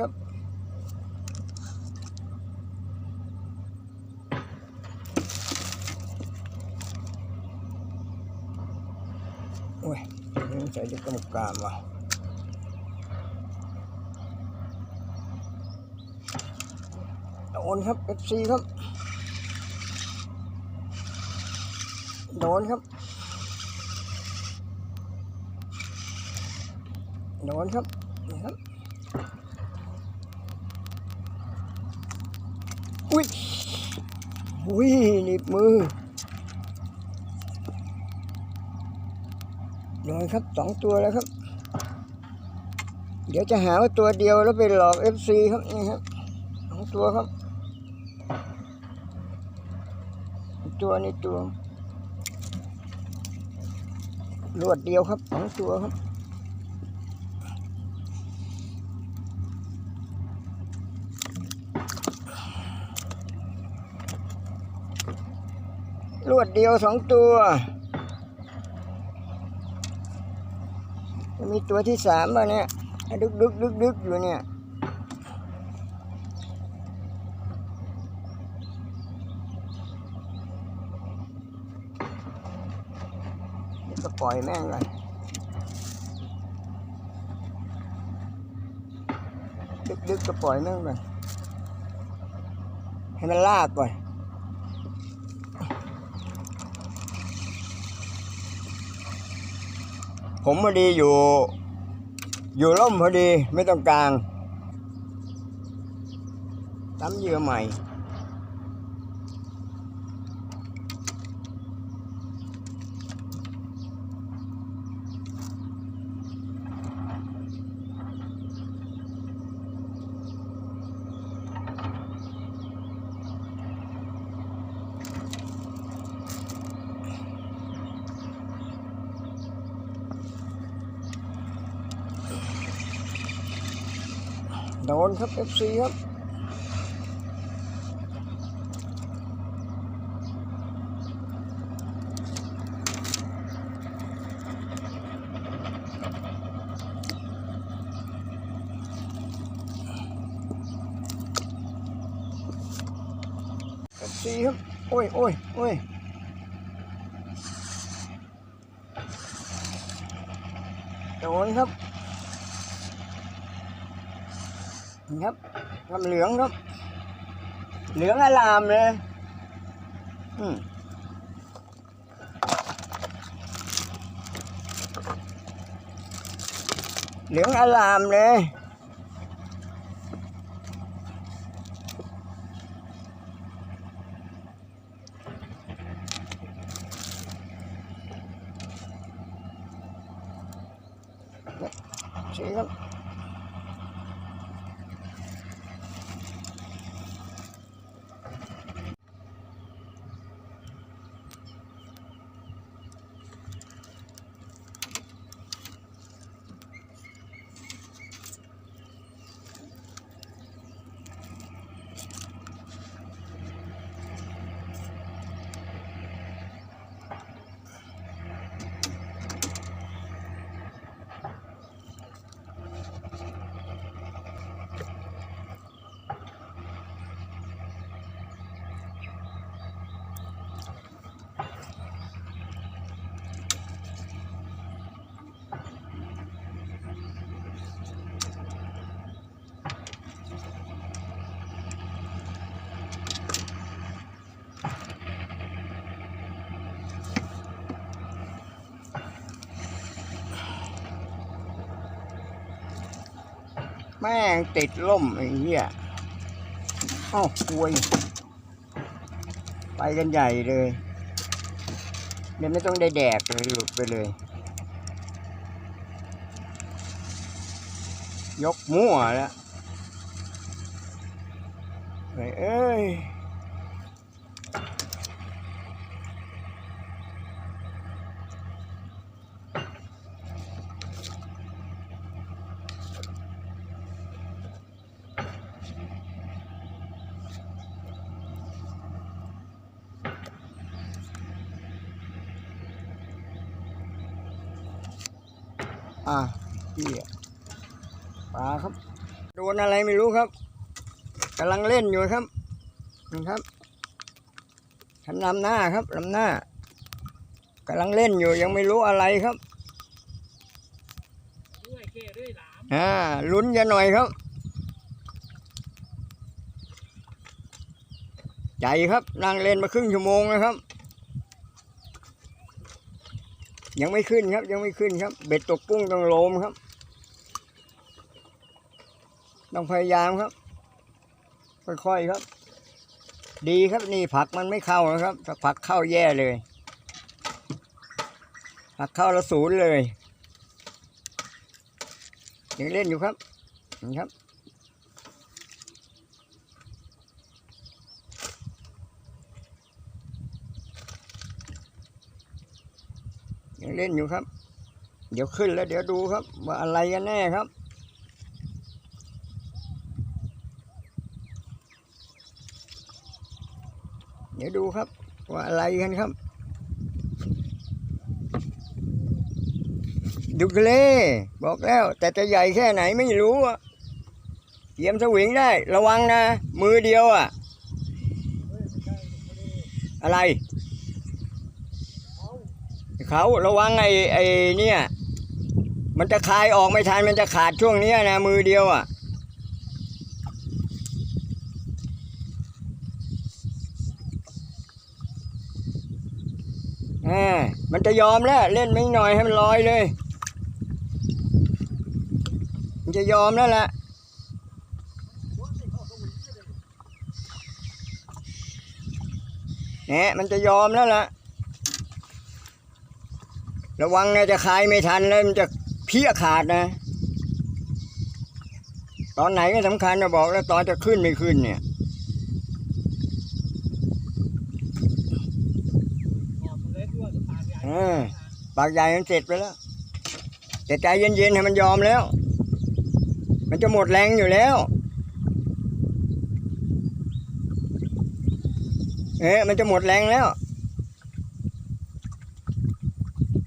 ครับโอ้ยนี่ใส่จะกระมุกกามว่ะโดนครับ FC ครับ โดนครับ โดนครับนี่ครับ อุ้ยอุ้ยหนีบมือโดนครับสองตัวแล้วครับ เดี๋ยวจะหาว่าตัวเดียวแล้วไปหลอกเอฟซีครับนี่ครับสองตัวครับ ตัวนี่ตัวรวดเดียวครับสองตัวครับ รวดเดียวสองตัว มีตัวที่สามมาเนี่ยดึกดึกดึกดึกอยู่เนี่ยก็ปล่อยแม่งก่อนดึกดึกก็ปล่อยแม่งก่อนให้มันลากก่อน ผมพอดีอยู่ อยู่ร่มพอดีไม่ต้องกลางตั้มเยื่อใหม่ โดนครับ FC ครับ FC ครับ โอ้ยโอ้ยโอ้ยโดนครับ นี่ ครับทำเหลืองครับ เหลืองอลามเลยอืมเหลืองอลามเลยสีครับ แม่งติดล่มไอ้เหี้ยอ้าวควย ไปกันใหญ่เลยเดี๋ยวไม่ต้องได้แดกเลยหลุดไปเลย ยกมั่วแล้วเฮ้ยเอ้ย อะเหี้ยปลาครับ โดนอะไรไม่รู้ครับกำลังเล่นอยู่ครับนะครับฉันนำหน้าครับนำหน้ากำลังเล่นอยู่ยังไม่รู้อะไรครับอ่าลุ้นกันหน่อยครับใจครับนั่งเล่นมาครึ่งชั่วโมงนะครับ ยังไม่ขึ้นครับ ยังไม่ขึ้นครับ เบ็ดตกกุ้งต้องโลมครับ ต้องพยายามครับ ค่อยๆครับ ดีครับนี่ผักมันไม่เข้านะครับถ้าผักเข้าแย่เลย ผักเข้าล้วศูนย์เลยยังเล่นอยู่ครับนี่ครับ เล่นอยู่ครับ เดี๋ยวขึ้นแล้วเดี๋ยวดูครับ ว่าอะไรกันแน่ครับ เดี๋ยวดูครับ ว่าอะไรกันครับดูกเล่บอกแล้ว แต่จะใหญ่แค่ไหนไม่รู้อะเหยียมสวิงได้ ระวังนะ มือเดียวอะ อะไร เขาระวังไอ้ไอ้เนี่ยมันจะคลายออกไม่ทันมันจะขาดช่วงนี้นะมือเดียวอะอ่ามันจะยอมแล้วเล่นไม่หน่อยให้มันลอยเลย มันจะยอมแล้วแหละเนี่ยมันจะยอมแล้วล่ะ ระวังนะจะคลายไม่ทันเลยมันจะเพี้ยขาดนะ ตอนไหนก็สำคัญนะบอกแล้วตอนจะขึ้นไม่ขึ้นเนี่ยออกมาเลยด้วยจะปากใหญ่อ่าปากใหญ่มันเสร็จไปแล้วแต่ใจเย็นๆให้มันยอมแล้ว มันจะหมดแรงอยู่แล้ว เอ๊ะมันจะหมดแรงแล้ว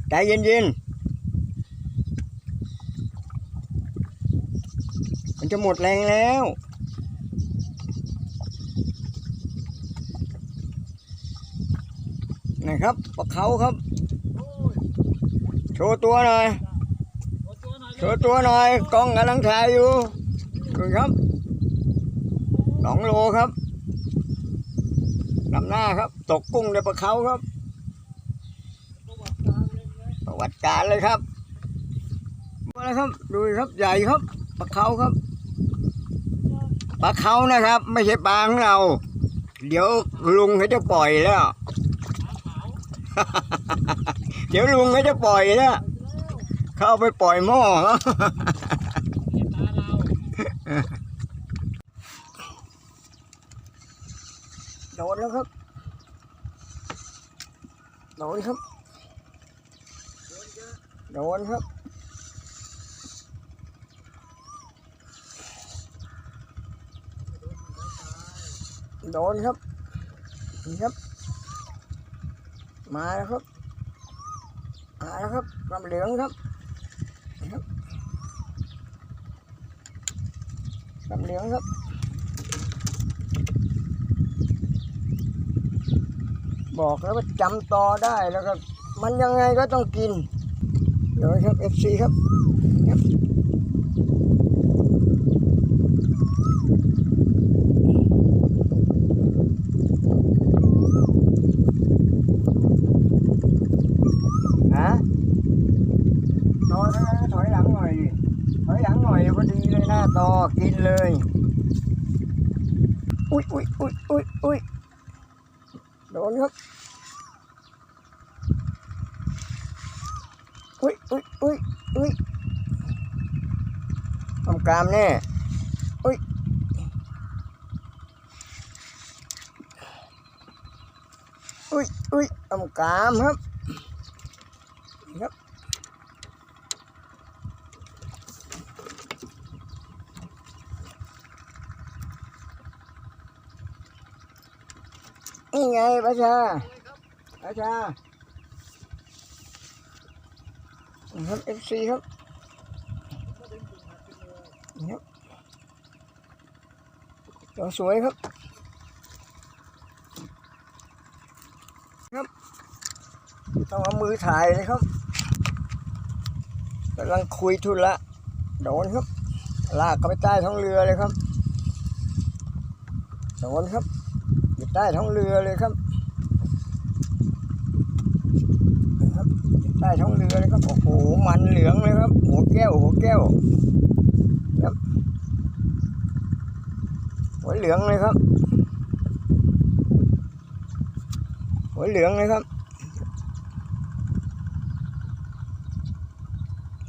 ใจเย็นๆ มันจะหมดแรงแล้ว นะครับปลาเขาครับ โชว์ตัวหน่อย โชว์ตัวหน่อย กล้องกำลังถ่ายอยู่ดูครับสองโลครับนำหน้าครับ ตกกุ้งในปลาเขาครับ วัติการเลยนะเลยครับมาแล้วครับดูครับใหญ่ครับปลาเขาครับปลาเขานะครับ ไม่ใช่ปลาของเรา เดี๋ยวลุงเขาจะปล่อยแล้ว เดี๋ยวลุงเขาจะปล่อยแล้วเข้าไปปล่อยหม้อครับเห็นตาเราโดนแล้วครับโดนครับ โดนครับโดนครับนี่ครับ มาแล้วครับมาแล้วครับลำเหลืองครับครับลำเหลืองครับบอกแล้วว่าจำต่อได้แล้วก็มันยังไงก็ต้องกิน เดี๋ยวครับ FC ครับครับฮะนอนแล้วนะถอยหลังหน่อยดิถอยหลังหน่อยพอดีเลยหน้าต่อกินเลย อุ้ยอุ้ยอุ้ยอุ้ยอุ้ยโดนครับ อุ้ยอุ้ยอุ้ยอุ้ย ทำกรามแน่อุ้ยอุ้ยอุ้ยทำกรามครับครับนี่ไงประชาประชาครับ FC ครับนี่ ครับตัวสวยครับ ครับ ต้องเอามือถ่ายเลยครับกำลังคุยทุนละโดนครับ ลากเข้าไปใต้ท้องเรือเลยครับโดนครับอยู่ใต้ท้องเรือเลยครับใต้ท้องเรือเลยครับโอ้โหมันเหลืองเลยครับ หัวแก้วหัวแก้ว ครับ หัวเหลืองเลยครับ หัวเหลืองเลยครับ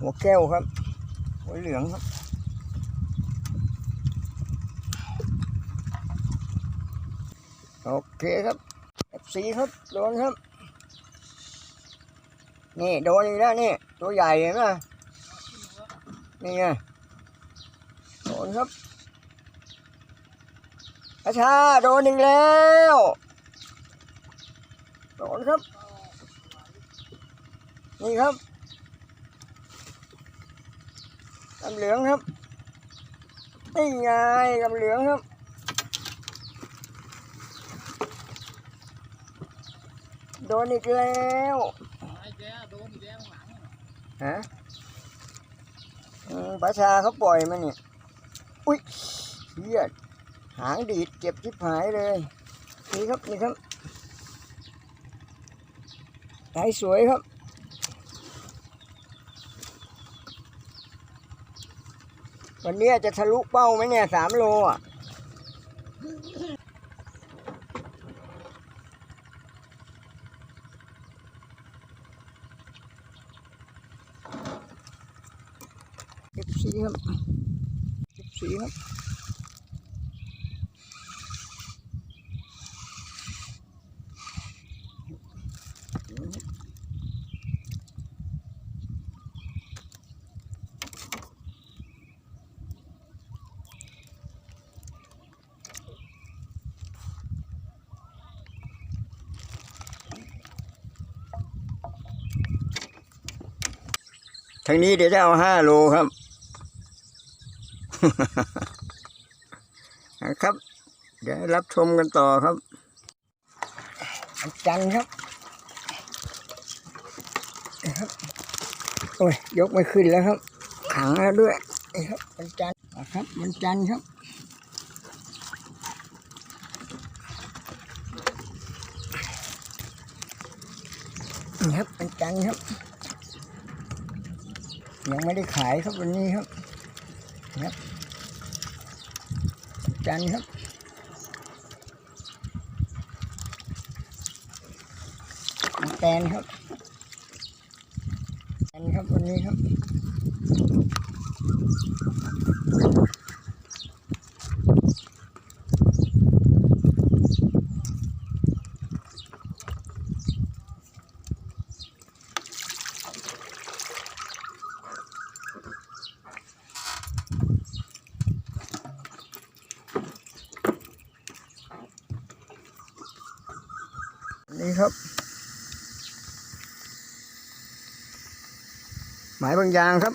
หัวแก้วครับ หัวเหลืองครับโอเคครับเอฟซีครับโดนครับ นี่โดนอีกแล้วนี่ ตัวใหญ่เห็นไหมนี่ไงโดนครับ อาชาโดนอีกแล้ว โดนครับ นี่ครับกำเหลืองครับนี่ไงกำเหลืองครับ โดนอีกแล้วไอ้แกโดนอีกแล้วข้างหลังอะฮะอืมประชาเขาปล่อยมานี่อุ้ยเฮีย หางดีดเจ็บชิบหายเลย นี่ครับนี่ครับหายสวยครับ วันนี้จะทะลุเป้าไหมเนี่ยสามโลอะ เอฟซีครับเอฟซีครับ ทางนี้เดี๋ยวจะเอาห้าโลครับ นะครับ เดี๋ยวรับชมกันต่อครับวันจันทร์ครับครับ โอ้ย ยกไม่ขึ้นแล้วครับ ขังแล้วด้วยครับวันจันทร์ครับวันจันทร์ครับครับวันจันทร์ครับ ยังไม่ได้ขายครับวันนี้ครับครับวันจันครับแตนครับแตนครับวันนี้ครับ หมายบางอย่างครับ